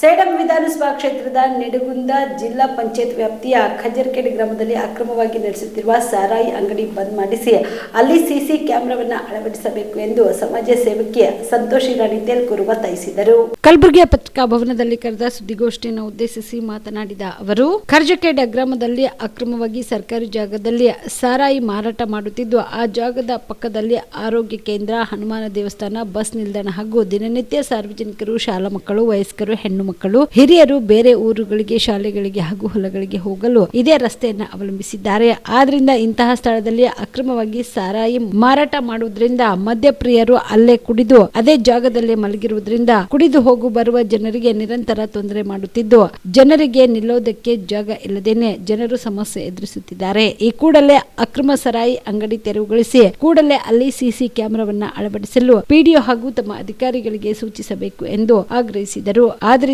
ಸೇಡಂ ವಿಧಾನಸಭಾ ಕ್ಷೇತ್ರದ ನೆಡಗುಂದ ಜಿಲ್ಲಾ ಪಂಚಾಯತ್ ವ್ಯಾಪ್ತಿಯ ಖಜರ್ಕೆರೆ ಗ್ರಾಮದಲ್ಲಿ ಅಕ್ರಮವಾಗಿ ನಡೆಸುತ್ತಿರುವ ಸಾರಾಯಿ ಅಂಗಡಿ ಬಂದ್ ಮಾಡಿಸಿ ಅಲ್ಲಿ ಸಿಸಿ ಕ್ಯಾಮೆರಾವನ್ನು ಅಳವಡಿಸಬೇಕು ಎಂದು ಸಮಾಜ ಸೇವಕಿಯ ಸಂತೋಷಿ ರಾಣಿ ತೇಲ್ಕೂರು ಒತ್ತಾಯಿಸಿದರು. ಕಲಬುರಗಿಯ ಪತ್ರಿಕಾ ಭವನದಲ್ಲಿ ಕರೆದ ಸುದ್ದಿಗೋಷ್ಠಿಯನ್ನು ಉದ್ದೇಶಿಸಿ ಮಾತನಾಡಿದ ಅವರು, ಖರ್ಜಕೇಡ ಗ್ರಾಮದಲ್ಲಿ ಅಕ್ರಮವಾಗಿ ಸರ್ಕಾರಿ ಜಾಗದಲ್ಲಿ ಸಾರಾಯಿ ಮಾರಾಟ ಮಾಡುತ್ತಿದ್ದು, ಆ ಜಾಗದ ಪಕ್ಕದಲ್ಲಿ ಆರೋಗ್ಯ ಕೇಂದ್ರ, ಹನುಮಾನ ದೇವಸ್ಥಾನ, ಬಸ್ ನಿಲ್ದಾಣ ಹಾಗೂ ದಿನನಿತ್ಯ ಸಾರ್ವಜನಿಕರು, ಶಾಲಾ ಮಕ್ಕಳು, ವಯಸ್ಕರು, ಹೆಣ್ಣು ಮಕ್ಕಳು, ಹಿರಿಯರು ಬೇರೆ ಊರುಗಳಿಗೆ, ಶಾಲೆಗಳಿಗೆ ಹಾಗೂ ಹೊಲಗಳಿಗೆ ಹೋಗಲು ಇದೇ ರಸ್ತೆಯನ್ನು ಅವಲಂಬಿಸಿದ್ದಾರೆ. ಆದ್ರಿಂದ ಇಂತಹ ಸ್ಥಳದಲ್ಲಿ ಅಕ್ರಮವಾಗಿ ಸಾರಾಯಿ ಮಾರಾಟ ಮಾಡುವುದರಿಂದ ಮದ್ಯಪ್ರಿಯರು ಅಲ್ಲೇ ಕುಡಿದು, ಅದೇ ಜಾಗದಲ್ಲಿ ಮಲಗಿರುವುದರಿಂದ ಕುಡಿದು ಹೋಗು ಬರುವ ಜನರಿಗೆ ನಿರಂತರ ತೊಂದರೆ ಮಾಡುತ್ತಿದ್ದು, ಜನರಿಗೆ ನಿಲ್ಲೋದಕ್ಕೆ ಜಾಗ ಇಲ್ಲದೇನೆ ಜನರು ಸಮಸ್ಯೆ ಎದುರಿಸುತ್ತಿದ್ದಾರೆ. ಈ ಕೂಡಲೇ ಅಕ್ರಮ ಸರಾಯಿ ಅಂಗಡಿ ತೆರವುಗೊಳಿಸಿ, ಕೂಡಲೇ ಅಲ್ಲಿ ಸಿಸಿ ಕ್ಯಾಮೆರಾವನ್ನ ಅಳವಡಿಸಲು ಪಿಡಿಒ ಹಾಗೂ ತಮ್ಮ ಅಧಿಕಾರಿಗಳಿಗೆ ಸೂಚಿಸಬೇಕು ಎಂದು ಆಗ್ರಹಿಸಿದರು.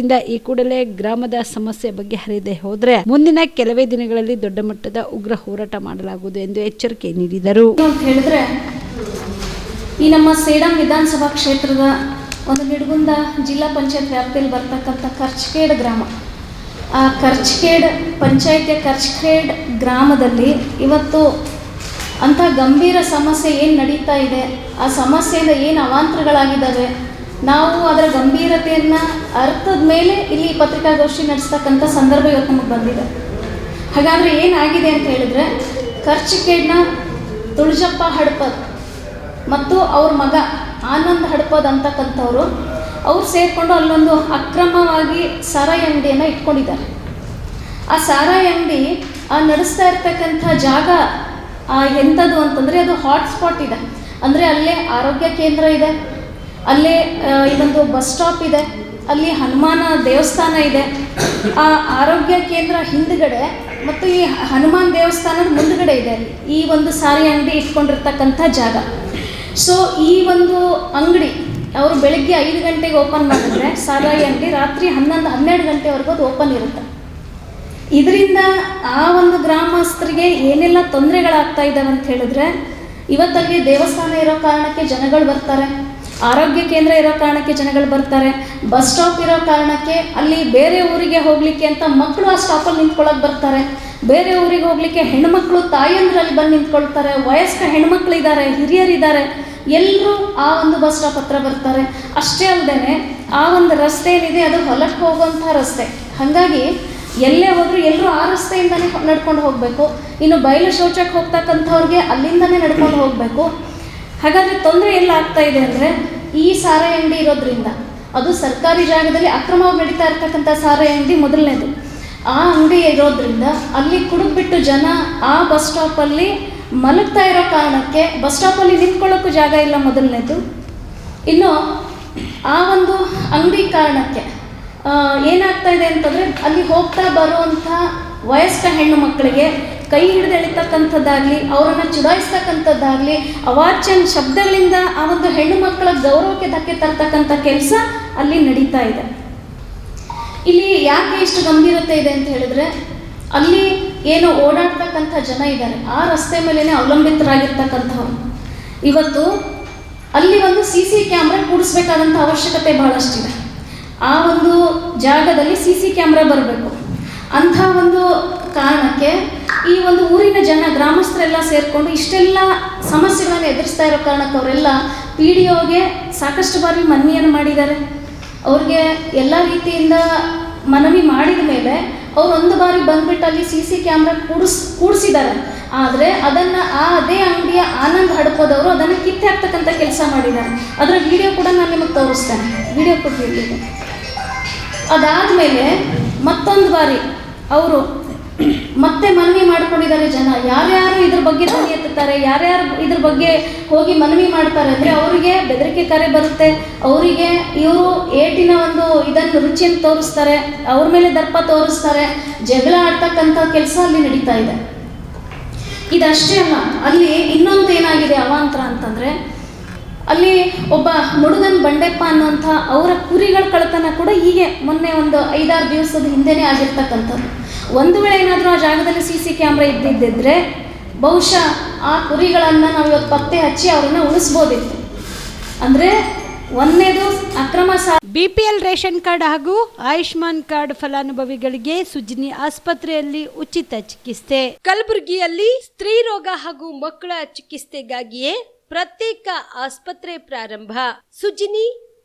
ಆದ್ರಿಂದ ಈ ಕೂಡಲೇ ಗ್ರಾಮದ ಸಮಸ್ಯೆ ಬಗ್ಗೆ ಬಗೆಹರಿಯದೆ ಹೋದ್ರೆ ಮುಂದಿನ ಕೆಲವೇ ದಿನಗಳಲ್ಲಿ ದೊಡ್ಡ ಮಟ್ಟದ ಉಗ್ರ ಹೋರಾಟ ಮಾಡಲಾಗುವುದು ಎಂದು ಎಚ್ಚರಿಕೆ ನೀಡಿದರು. ಹೇಳಿದ್ರೆ, ಈ ನಮ್ಮ ಸೇಡಂ ವಿಧಾನಸಭಾ ಕ್ಷೇತ್ರದ ಒಂದು ನಿಡಗುಂದ ಜಿಲ್ಲಾ ಪಂಚಾಯತ್ ವ್ಯಾಪ್ತಿಯಲ್ಲಿ ಬರ್ತಕ್ಕಂಥ ಖರ್ಚ್ಕೇಡ್ ಗ್ರಾಮ. ಆ ಖರ್ಚ್ಕೇಡ್ ಪಂಚಾಯತ್ ಖರ್ಚ್ಕೇಡ್ ಗ್ರಾಮದಲ್ಲಿ ಇವತ್ತು ಅಂಥ ಗಂಭೀರ ಸಮಸ್ಯೆ ಏನು ನಡೀತಾ ಇದೆ, ಆ ಸಮಸ್ಯೆಯಿಂದ ಏನು ಅವಾಂತರಗಳಾಗಿದ್ದಾವೆ ನಾವು ಅದರ ಗಂಭೀರತೆಯನ್ನು ಅರ್ಥದ ಮೇಲೆ ಇಲ್ಲಿ ಪತ್ರಿಕಾಗೋಷ್ಠಿ ನಡೆಸ್ತಕ್ಕಂಥ ಸಂದರ್ಭ ಇವತ್ತು ನಮಗೆ ಬಂದಿದೆ. ಹಾಗಾದ್ರೆ ಏನಾಗಿದೆ ಅಂತ ಹೇಳಿದ್ರೆ ಖರ್ಚಿಕೇಡ್ನ ತುಳಜಪ್ಪ ಹಡಪದ್ ಮತ್ತು ಅವ್ರ ಮಗ ಆನಂದ್ ಹಡಪದ್ ಅಂತಕ್ಕಂಥವ್ರು, ಅವ್ರು ಸೇರಿಕೊಂಡು ಅಲ್ಲೊಂದು ಅಕ್ರಮವಾಗಿ ಸಾರಾಯಿ ಅಂಗಡಿಯನ್ನು ಇಟ್ಕೊಂಡಿದ್ದಾರೆ. ಆ ಸಾರಾಯಿ ಅಂಗಡಿ, ಆ ನಡೆಸ್ತಾ ಇರ್ತಕ್ಕಂಥ ಜಾಗ, ಆ ಎಂಥದ್ದು ಅಂತಂದರೆ ಅದು ಹಾಟ್ಸ್ಪಾಟ್ ಇದೆ. ಅಂದರೆ ಅಲ್ಲೇ ಆರೋಗ್ಯ ಕೇಂದ್ರ ಇದೆ. ಅಲ್ಲೇ ಇನ್ನೊಂದು ಬಸ್ ಸ್ಟಾಪ್ ಇದೆ. ಅಲ್ಲಿ ಹನುಮಾನ ದೇವಸ್ಥಾನ ಇದೆ. ಆ ಆರೋಗ್ಯ ಕೇಂದ್ರ ಹಿಂದ್ಗಡೆ ಮತ್ತು ಈ ಹನುಮಾನ್ ದೇವಸ್ಥಾನದ ಮುಂದ್ಗಡೆ ಇದೆ ಅಲ್ಲಿ. ಈ ಒಂದು ಸಾರಿ ಅಂಗಡಿ ಇಟ್ಕೊಂಡಿರ್ತಕ್ಕಂಥ ಜಾಗ. ಸೊ ಈ ಒಂದು ಅಂಗಡಿ ಅವರು ಬೆಳಗ್ಗೆ ಐದು ಗಂಟೆಗೆ ಓಪನ್ ಮಾಡಿದ್ರೆ ಸಾರಾಯಿ ಅಂಗಡಿ ರಾತ್ರಿ ಹನ್ನೊಂದು, ಹನ್ನೆರಡು ಗಂಟೆವರೆಗೂ ಅದು ಓಪನ್ ಇರುತ್ತೆ. ಇದರಿಂದ ಆ ಒಂದು ಗ್ರಾಮಸ್ಥರಿಗೆ ಏನೆಲ್ಲ ತೊಂದರೆಗಳಾಗ್ತಾ ಇದ್ದಾವೆ ಅಂತ ಹೇಳಿದ್ರೆ, ಇವತ್ತಲ್ಲಿ ದೇವಸ್ಥಾನ ಇರೋ ಕಾರಣಕ್ಕೆ ಜನಗಳು ಬರ್ತಾರೆ. ಆರೋಗ್ಯ ಕೇಂದ್ರ ಇರೋ ಕಾರಣಕ್ಕೆ ಜನಗಳು ಬರ್ತಾರೆ. ಬಸ್ ಸ್ಟಾಪ್ ಇರೋ ಕಾರಣಕ್ಕೆ ಅಲ್ಲಿ ಬೇರೆ ಊರಿಗೆ ಹೋಗಲಿಕ್ಕೆ ಅಂತ ಮಕ್ಕಳು ಆ ಸ್ಟಾಪಲ್ಲಿ ನಿಂತ್ಕೊಳ್ಳೋಕೆ ಬರ್ತಾರೆ. ಬೇರೆ ಊರಿಗೆ ಹೋಗಲಿಕ್ಕೆ ಹೆಣ್ಮಕ್ಳು ತಾಯಂದ್ರಲ್ಲಿ ಬಂದು ನಿಂತ್ಕೊಳ್ತಾರೆ. ವಯಸ್ಕ ಹೆಣ್ಮಕ್ಳು ಇದ್ದಾರೆ ಹಿರಿಯರಿದ್ದಾರೆ. ಎಲ್ಲರೂ ಆ ಒಂದು ಬಸ್ ಸ್ಟಾಪ್ ಹತ್ರ ಬರ್ತಾರೆ. ಅಷ್ಟೇ ಅಲ್ಲದೆ ಆ ಒಂದು ರಸ್ತೆ ಏನಿದೆ ಅದು ಹೊಲಕ್ಕೆ ಹೋಗುವಂಥ ರಸ್ತೆ. ಹಾಗಾಗಿ ಎಲ್ಲೇ ಹೋದರೂ ಎಲ್ಲರೂ ಆ ರಸ್ತೆಯಿಂದನೇ ಹೊ- ನಡ್ಕೊಂಡು ಹೋಗಬೇಕು. ಇನ್ನು ಬಯಲು ಶೌಚಕ್ಕೆ ಹೋಗ್ತಕ್ಕಂಥವ್ರಿಗೆ ಅಲ್ಲಿಂದನೇ ನಡ್ಕೊಂಡು ಹೋಗಬೇಕು. ಹಾಗಾದರೆ ತೊಂದರೆ ಎಲ್ಲ ಆಗ್ತಾ ಇದೆ ಅಂದರೆ ಈ ಸಾರಾಯಿ ಅಂಗಡಿ ಇರೋದ್ರಿಂದ. ಅದು ಸರ್ಕಾರಿ ಜಾಗದಲ್ಲಿ ಅಕ್ರಮವಾಗಿ ನಡೀತಾ ಇರ್ತಕ್ಕಂಥ ಸಾರಾಯಿ ಅಂಗಡಿ ಮೊದಲನೇದು. ಆ ಅಂಗಡಿ ಇರೋದ್ರಿಂದ ಅಲ್ಲಿ ಕುಡಿದ್ಬಿಟ್ಟು ಜನ ಆ ಬಸ್ ಸ್ಟಾಪಲ್ಲಿ ಮಲಗ್ತಾ ಇರೋ ಕಾರಣಕ್ಕೆ ಬಸ್ ಸ್ಟಾಪಲ್ಲಿ ನಿಂತ್ಕೊಳ್ಳೋಕ್ಕೂ ಜಾಗ ಇಲ್ಲ ಮೊದಲನೇದು. ಇನ್ನು ಆ ಒಂದು ಅಂಗಡಿ ಕಾರಣಕ್ಕೆ ಏನಾಗ್ತಾ ಇದೆ ಅಂತಂದರೆ ಅಲ್ಲಿ ಹೋಗ್ತಾ ಬರುವಂಥ ವಯಸ್ಕ ಹೆಣ್ಣು ಮಕ್ಕಳಿಗೆ ಕೈ ಹಿಡಿದು ಎಳಿತಕ್ಕಂಥದ್ದಾಗಲಿ, ಅವರನ್ನು ಚುಡಾಯಿಸ್ತಕ್ಕಂಥದ್ದಾಗಲಿ ಅವಾಚ್ಯ ಶಬ್ದಗಳಿಂದ ಆ ಒಂದು ಹೆಣ್ಣು ಮಕ್ಕಳ ಗೌರವಕ್ಕೆ ಧಕ್ಕೆ ತರ್ತಕ್ಕಂಥ ಕೆಲಸ ಅಲ್ಲಿ ನಡೀತಾ ಇದೆ. ಇಲ್ಲಿ ಯಾಕೆ ಇಷ್ಟು ಗಂಭೀರತೆ ಇದೆ ಅಂತ ಹೇಳಿದ್ರೆ, ಅಲ್ಲಿ ಏನು ಓಡಾಡ್ತಕ್ಕಂಥ ಜನ ಇದ್ದಾರೆ. ಆ ರಸ್ತೆ ಮೇಲೇ ಅವಲಂಬಿತರಾಗಿರ್ತಕ್ಕಂಥವ್ರು. ಇವತ್ತು ಅಲ್ಲಿ ಒಂದು ಸಿ ಸಿ ಕ್ಯಾಮ್ರಾ ಕೂಡಿಸ್ಬೇಕಾದಂಥ ಅವಶ್ಯಕತೆ ಬಹಳಷ್ಟಿದೆ. ಆ ಒಂದು ಜಾಗದಲ್ಲಿ ಸಿ ಸಿ ಕ್ಯಾಮ್ರಾ ಬರಬೇಕು. ಅಂಥ ಒಂದು ಕಾರಣಕ್ಕೆ ಈ ಒಂದು ಊರಿನ ಜನ ಗ್ರಾಮಸ್ಥರೆಲ್ಲ ಸೇರಿಕೊಂಡು ಇಷ್ಟೆಲ್ಲ ಸಮಸ್ಯೆಗಳನ್ನು ಎದುರಿಸ್ತಾ ಇರೋ ಕಾರಣಕ್ಕೆ ಅವರೆಲ್ಲ ಪಿ ಡಿ ಒಗೆ ಸಾಕಷ್ಟು ಬಾರಿ ಮನವಿಯನ್ನು ಮಾಡಿದ್ದಾರೆ. ಅವ್ರಿಗೆ ಎಲ್ಲ ರೀತಿಯಿಂದ ಮನವಿ ಮಾಡಿದ ಮೇಲೆ ಅವ್ರು ಒಂದು ಬಾರಿ ಬಂದ್ಬಿಟ್ಟು ಅಲ್ಲಿ ಸಿ ಸಿ ಕ್ಯಾಮ್ರಾ ಕೂಡಿಸ್, ಕೂಡಿಸಿದ್ದಾರೆ. ಆದರೆ ಅದನ್ನು ಆ ಅದೇ ಅಂಗಡಿಯ ಆನಂದ್ ಹಡ್ಕೋದವರು ಅದನ್ನು ಕಿತ್ತೆ ಹಾಕ್ತಕ್ಕಂಥ ಕೆಲಸ ಮಾಡಿದ್ದಾರೆ. ಅದರ ವಿಡಿಯೋ ಕೂಡ ನಾನು ನಿಮಗೆ ತೋರಿಸ್ತೇನೆ. ವಿಡಿಯೋ ಅದಾದ ಮೇಲೆ ಮತ್ತೊಂದು ಬಾರಿ ಅವರು ಮತ್ತೆ ಮನವಿ ಮಾಡ್ಕೊಂಡಿದ್ದಾರೆ ಜನ. ಯಾರ್ಯಾರು ಇದ್ರ ಬಗ್ಗೆ ಧ್ವನಿ ಎತ್ತುತ್ತಾರೆ, ಯಾರ್ಯಾರು ಇದ್ರ ಬಗ್ಗೆ ಹೋಗಿ ಮನವಿ ಮಾಡ್ತಾರೆ ಅಂದರೆ ಅವರಿಗೆ ಬೆದರಿಕೆ ಕರೆ ಬರುತ್ತೆ. ಅವರಿಗೆ ಇವರು ಏಟಿನ ಒಂದು ಇದನ್ನು ರುಚಿಯನ್ನು ತೋರಿಸ್ತಾರೆ, ಅವ್ರ ಮೇಲೆ ದರ್ಪ ತೋರಿಸ್ತಾರೆ. ಜಗಳ ಆಡ್ತಕ್ಕಂಥ ಕೆಲಸ ಅಲ್ಲಿ ನಡೀತಾ ಇದೆ. ಇದಷ್ಟೇ ಅಲ್ಲ, ಅಲ್ಲಿ ಇನ್ನೊಂದು ಏನಾಗಿದೆ ಅವಾಂತರ ಅಂತಂದರೆ, ಅಲ್ಲಿ ಒಬ್ಬ ಮುಡುಗನ್ ಬಂಡೆಪ್ಪ ಅನ್ನುವಂಥ ಅವರ ಕುರಿಗಳ ಕಳತನ ಕೂಡ ಹೀಗೆ ಮೊನ್ನೆ ಒಂದು ಐದಾರು ದಿವಸದ ಹಿಂದೆನೇ ಆಗಿರ್ತಕ್ಕಂಥದ್ದು. ಒಂದು ವೇಳೆ ಏನಾದರೂ ಆ ಜಾಗದಲ್ಲಿ ಸಿ ಸಿ ಕ್ಯಾಮ್ರಾ ಇದ್ದಿದ್ದಿದ್ರೆ ಬಹುಶಃ ಆ ಕುರಿಗಳನ್ನು ನಾವು ಇವತ್ತು ಪತ್ತೆ ಹಚ್ಚಿ ಅವ್ರನ್ನ ಉಳಿಸ್ಬೋದಿತ್ತು ಅಂದರೆ ಒಂದನೇದು ಅಕ್ರಮ ಸಾ ಬಿಪಿಎಲ್ ರೇಷನ್ ಕಾರ್ಡ್ ಹಾಗೂ ಆಯುಷ್ಮಾನ್ ಕಾರ್ಡ್ ಫಲಾನುಭವಿಗಳಿಗೆ ಸುಜಿನಿ ಆಸ್ಪತ್ರೆಯಲ್ಲಿ ಉಚಿತ ಚಿಕಿತ್ಸೆ. ಕಲಬುರಗಿಯಲ್ಲಿ ಸ್ತ್ರೀ ರೋಗ ಹಾಗೂ ಮಕ್ಕಳ ಚಿಕಿತ್ಸೆಗಾಗಿಯೇ ಪ್ರತ್ಯೇಕ ಆಸ್ಪತ್ರೆ ಪ್ರಾರಂಭ. ಸುಜಿನಿ